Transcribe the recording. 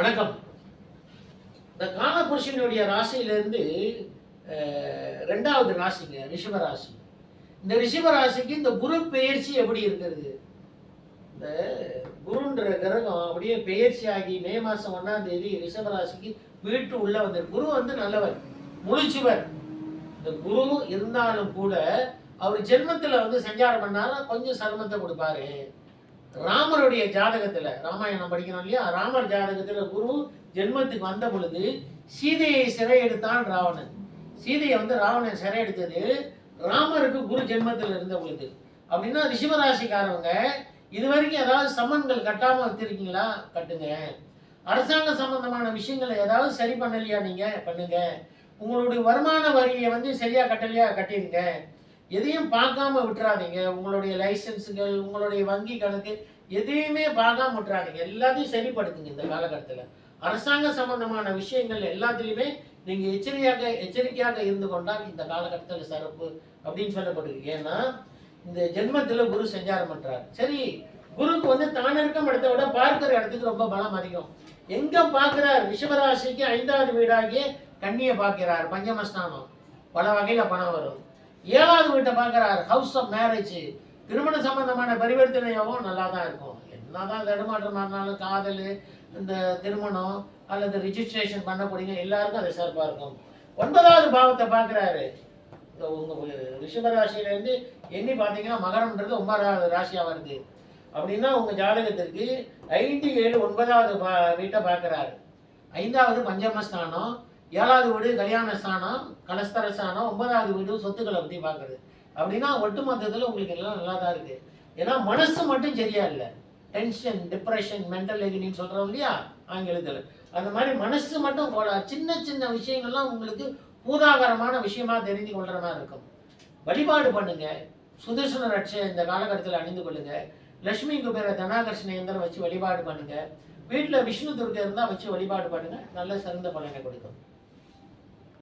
வணக்கம். இந்த காலபுருஷனுடைய ராசியிலிருந்து ரெண்டாவது ராசிங்க ரிஷப ராசி. இந்த ரிஷப ராசிக்கு இந்த குரு பெயர்ச்சி எப்படி இருக்கிறது? இந்த குருன்ற கிரகம் அப்படியே பெயர்ச்சி ஆகி மே மாதம் ஒன்னாம் தேதி ரிஷப ராசிக்கு வீட்டு உள்ள வந்து குரு வந்து நல்லவர் முழிச்சுவர். இந்த குரு இருந்தாலும் கூட அவர் ஜென்மத்தில் வந்து சஞ்சாரம் பண்ணாலும் கொஞ்சம் சிரமத்தை கொடுப்பாரு. ராமருடைய ஜாதகத்துல ராமாயணம் படிக்கிறோம் இல்லையா? ராமர் ஜாதகத்துல குரு ஜென்மத்துக்கு வந்த பொழுது சீதையை சிறை எடுத்தான் ராவணன். சீதையை வந்து ராவணன் சிறை எடுத்தது ராமருக்கு குரு ஜென்மத்தில் இருந்த பொழுது. அப்படின்னா ரிஷிவராசிக்காரவங்க இது வரைக்கும் ஏதாவது சம்மன்கள் கட்டாம வச்சிருக்கீங்களா? கட்டுங்க. அரசாங்க சம்பந்தமான விஷயங்களை ஏதாவது சரி பண்ணலையா நீங்க? பண்ணுங்க. உங்களுடைய வருமான வரியை வந்து சரியா கட்டலையா? கட்டிருங்க எதையும் பார்க்காம விட்டுறாதீங்க. உங்களுடைய லைசன்ஸுகள் உங்களுடைய வங்கி கணக்கு எதையுமே பார்க்காம விட்டுறாதீங்க. எல்லாத்தையும் சரிப்படுத்துங்க இந்த காலகட்டத்தில். அரசாங்க சம்பந்தமான விஷயங்கள் எல்லாத்துலேயுமே நீங்கள் எச்சரிக்கையாக எச்சரிக்கையாக இருந்து கொண்டால் இந்த காலகட்டத்தில் சிறப்பு அப்படின்னு சொல்லப்படுது. ஏன்னா இந்த ஜென்மத்தில் குரு சஞ்சாரம் பண்ணுறாரு சரி குருக்கு வந்து தான் இருக்கும் இடத்தை விட பார்க்கிற இடத்துக்கு ரொம்ப பலம் அதிகம். எங்கே பார்க்குறார்? ரிஷபராசிக்கு ஐந்தாவது வீடாகிய கண்ணியை பார்க்கிறார் பஞ்சமஸ்தானம். பல வகையில் பணம் வரும். ஏழாவது வீட்டை பார்க்குறாரு. ஹவுஸ் ஆஃப் மேரேஜ் திருமண சம்பந்தமான பரிவர்த்தனையாகவும் நல்லா தான் இருக்கும். என்னதான் தடுமாற்றம் இருந்தாலும் காதல் இந்த திருமணம் அல்லது ரிஜிஸ்ட்ரேஷன் பண்ணக்கூடிய எல்லாருக்கும் அது சிறப்பாக இருக்கும். ஒன்பதாவது பாவத்தை பார்க்குறாரு. இந்த உங்க ரிஷபராசியிலேருந்து எண்ணி பார்த்தீங்கன்னா மகரம்ன்றது ஒன்பதாவது ராசியாக வருது. அப்படின்னா உங்கள் ஜாதகத்திற்கு ஐந்து ஏழு ஒன்பதாவது பா வீட்டை பார்க்குறாரு. ஐந்தாவது பஞ்சமஸ்தானம். ஏழாவது வீடு கல்யாண ஸ்தானம் கலஸ்தர ஸ்தானம் ஒன்பதாவது வீடு சொத்துக்களை பற்றி பார்க்குறது அப்படின்னா ஒட்டுமொத்தத்தில் உங்களுக்கு எல்லாம் நல்லா தான் இருக்குது ஏன்னா மனசு மட்டும் சரியா இல்லை. டென்ஷன் டிப்ரெஷன் மென்டல் எகினின்னு சொல்கிறோம் இல்லையா? ஆங்கிலத்தில். அந்த மாதிரி மனசு மட்டும் போல சின்ன சின்ன விஷயங்கள்லாம் உங்களுக்கு பூதாகரமான விஷயமா தெரிந்து கொள்கிற மாதிரி இருக்கும். வழிபாடு பண்ணுங்க. சுதர்சன ரட்சை இந்த காலகட்டத்தில் அணிந்து கொள்ளுங்க. லட்சுமி குபேர தனாகர்ஷண இயந்திரம் வச்சு வழிபாடு பண்ணுங்க. வீட்டில் விஷ்ணு துர்க்கை இருந்தால் வச்சு வழிபாடு பண்ணுங்க. நல்ல சிறந்த பலனை கொடுக்கும்.